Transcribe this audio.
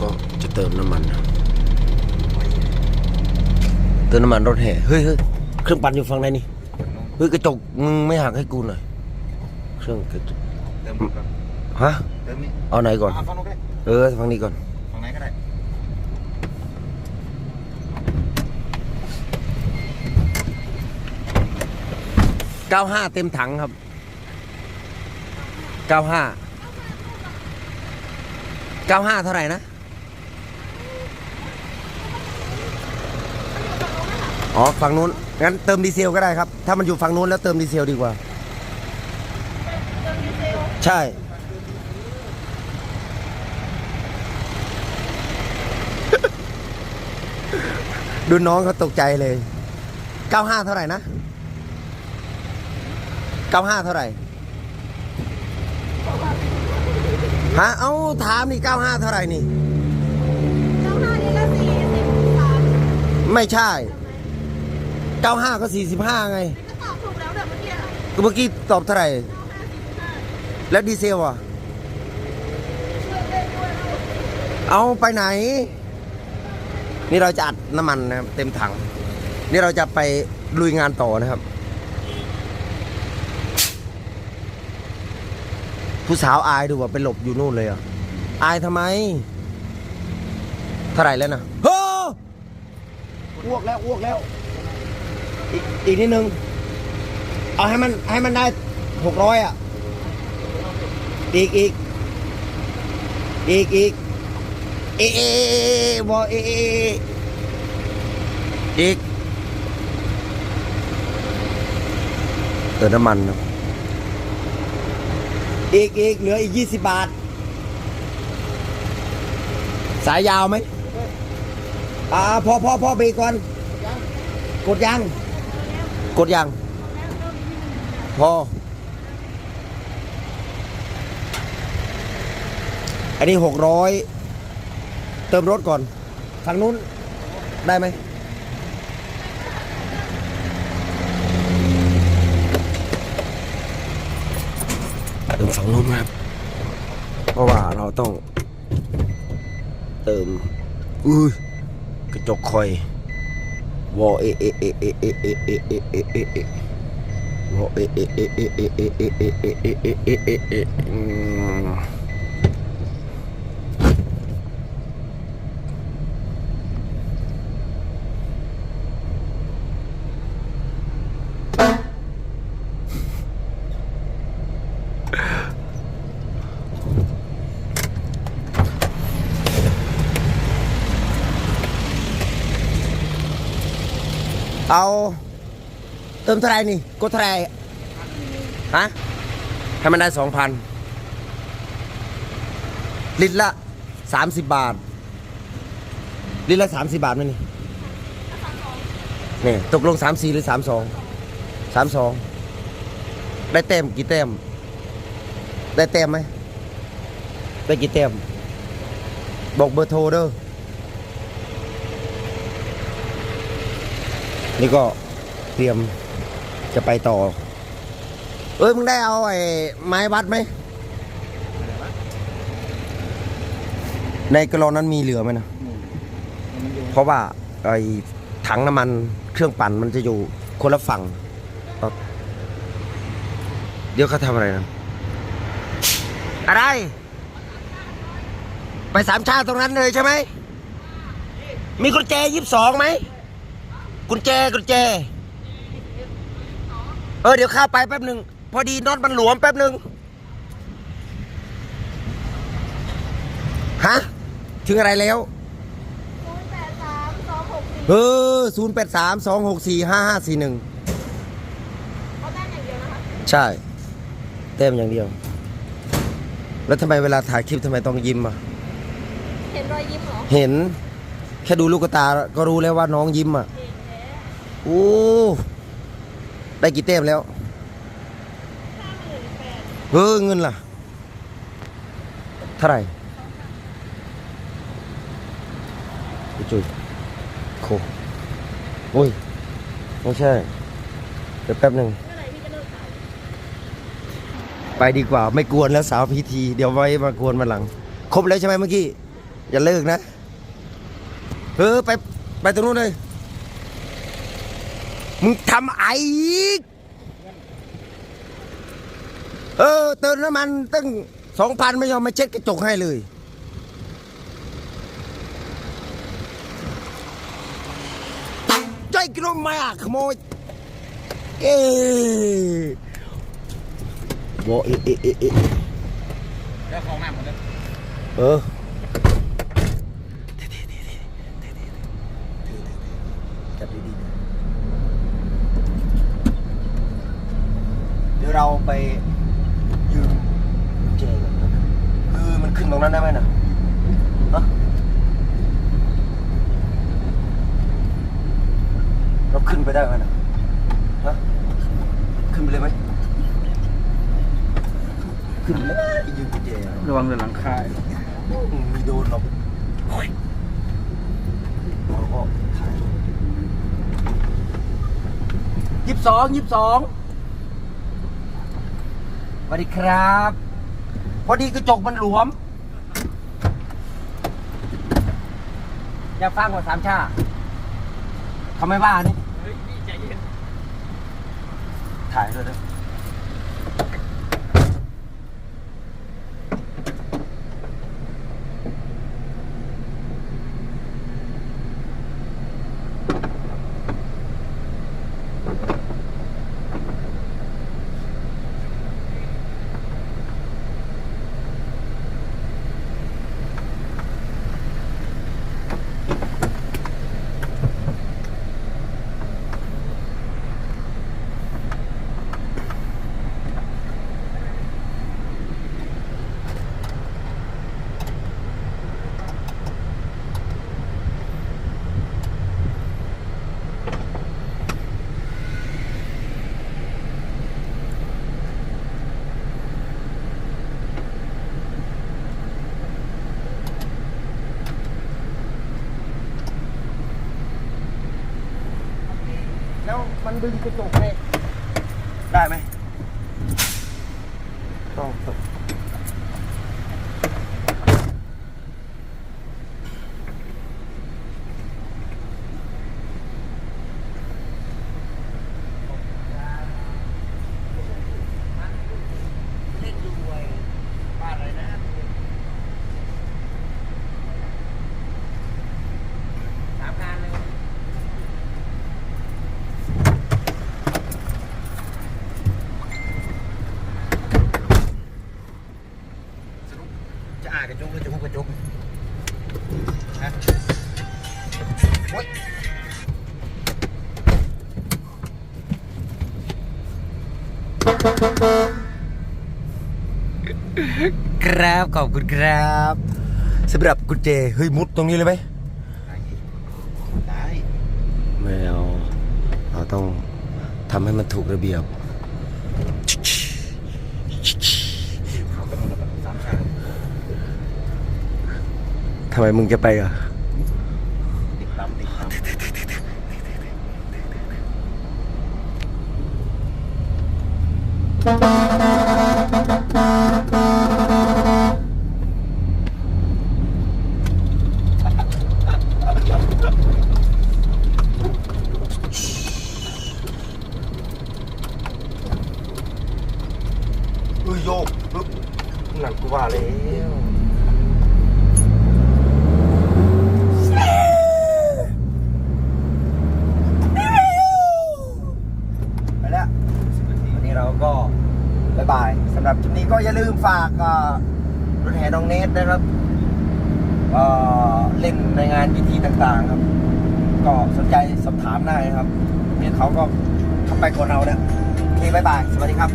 ก็จะเติมน้ำมันนะเติมน้ำมันรถแห่เฮ้ยเฮ้ยเครื่องปั่นอยู่ฝั่งไหนนี่เฮ้ยกระจกมึงไม่หักให้กูหน่อยเครื่องกระจกเติมก่อนฮะเติมนี่เอาไหนก่อนเอาฝั่งนู้นก็ได้เออฝั่งนี้ก่อนฝั่งไหนก็ได้95เต็มถังครับ95 95เท่าไหร่นะ อ๋อฝั่งนู้นงั้นเติมดีเซลก็ได้ครับ ถ้ามันอยู่ฝั่งนู้นแล้วเติมดีเซลดีกว่า ใช่ ดูน้องเขาตกใจเลย 95 เท่าไหร่นะ 95 เท่าไหร่ ฮะ เอ้า ถามนี่ 95 เท่าไหร่นี่เจ้าห้าก็สี่สิบสาไม่ใช่95ก็45ไงก็ตอบถูกแล้วแต่เมื่อกี้อะก็เมื่อกี้ตอบเท่าไหร่ แล้วดีเซลอะ เอาไปไหน นี่เราจะอัดน้ำมันนะครับเต็มถัง นี่เราจะไปลุยงานต่อนะครับ ผู้สาวอายดูว่าไปหลบอยู่นู่นเลยอะ อายทำไม เท่าไหร่แล้วนะโอ้อ้วกแล้วอ้วกแล้ว อีกอีกนิดนึง เอาให้มันให้มันได้หกร้อยอะ อีกอีกอีกอีกเอเอบอกเอเอเอเออีกเติมน้ำมันนะอีกอีกเหลืออีกยี่สิบบาท สายยาวไหมอ่าพอพอพอเบรกก่อน กดยัง กดยังพอ อันนี้หกร้อยเติมรถก่อนฝั่งนู้นได้ไหมเติมฝั่งนู้นครับเพราะว่าเราต้อง เติมอุ้ยกระจกคอย วอเอเอเอเอเอเอเอเอเอเอเอวอเอเอเอเอเอเอเอเอเอเอเอเอ เอาเติมเท่าไหรนี่กดเท่าไหรฮะให้มันได้สองพันลิตรละสามสิบบาท ลิตรละสามสิบบาทไหมนี่นี่ ตกลงสามสี่หรือสามสองสามสองได้เต็มกี่เต็มได้เต็มไหมได้กี่เต็มบอกเบอร์โทรเด้อ นี่ก็เตรียมจะไปต่อ เอ้ยมึงได้เอาไอ้ไม้วัดไหม ในกระลกนั้นมีเหลือไหมนะ เพราะว่าไอ้ถังน้ำมันเครื่องปั่นมันจะอยู่คนละฝั่ง เดี๋ยวเขาทำอะไรนะ อะไร ไปสามชาติตรงนั้นเลยใช่ไหม มีกุญแจยี่สิบสองไหม กุญแจกุญแจ เออเดี๋ยวข้าไปแป๊บหนึ่งพอดีน็อตมันหลวมแป๊บหนึ่งฮะถึงอะไรแล้วศูนย์แปดสามสองหกสี่เออศูนย์แปดสามสองหกสี่ห้าห้าสี่หนึ่งเขาแต้มอย่างเดียวนะคะใช่ เต็มอย่างเดียว แล้วทำไมเวลาถ่ายคลิปทำไมต้องยิ้มอะ เห็นรอยยิ้มเหรอ เห็น แค่ดูลูกตาก็รู้แล้วว่าน้องยิ้มอะเห็นแท้ โอ้ได้กี่เต็มแล้วห้าหมื่นแปดเออเงินล่ะ เท่าไหร่ไปจุยโคโอ้ย ไม่ใช่ เดี๋ยวแป๊บหนึ่งไหร่พี่จะเลิกขายไปดีกว่าไม่กวนแล้วสาวพีที เดี๋ยวไว้มากวนมาหลัง ครบแล้วใช่ไหมเมื่อกี้ อย่าเลิกนะ เออ ไป ไปตรงนู้นเลย มึงทำไออีกเออเติมน้ำมันตั้งสองพันไม่ยอมมาเช็ดกระจกให้เลย ใจกระมาขโมย เอ๊ะบอกเอ๊ะเอ๊ะเอ๊ะเอ๊ะแล้วของหน้าหมดเลย เออ จับดีๆนะ เดี๋ยวเราไปยืมกุญแจก่อนนะคือมันขึ้นตรงนั้นได้ไหมนะฮะเราขึ้นไปได้ไหมนะฮะขึ้นไปเลยไหมขึ้นไปเลยยืมกุญแจอะระวังเดินหลังคายมีโดนหรอกเราก็ถ่ายยี่สิบสองยี่สิบสอง สวัสดีครับ พอดีกระจกมันหลวม อยากฟังกว่าสามชาเขาไม่ว่านี่ เฮ้ยพี่ใจเย็น ถ่ายด้วยนะ ดึงกระจกเลยได้ไหมต้อง เล่นดูไอ้บ้านอะไรนะ สามงานเลย จะอ่านกระจกหรือจะหุบกระจกฮะโอ๊ยครับขอบคุณครับสำหรับกุญแจเฮ้ยมุดตรงนี้เลยไหมได้ไม่เอาเราต้องทำให้มันถูกระเบียบ เขาก็มีแบบสามชั้น ทำไมมึงจะไปอะติดลำติดลเอ้ยโยกปึ๊บนั่นกูว่าแล้วไปแล้ววันนี้ เราก็บายบายสำหรับคลิปนี้ก็อย่าลืมฝากรถแห่น้องเนทนะครับเเล่นในงานพิธีต่างๆครับ ก็สนใจสอบถามได้ครับเนี่ยเขาก็เข้าไปกว่าเราเนี่ยโอเคบายบาย สวัสดีครับ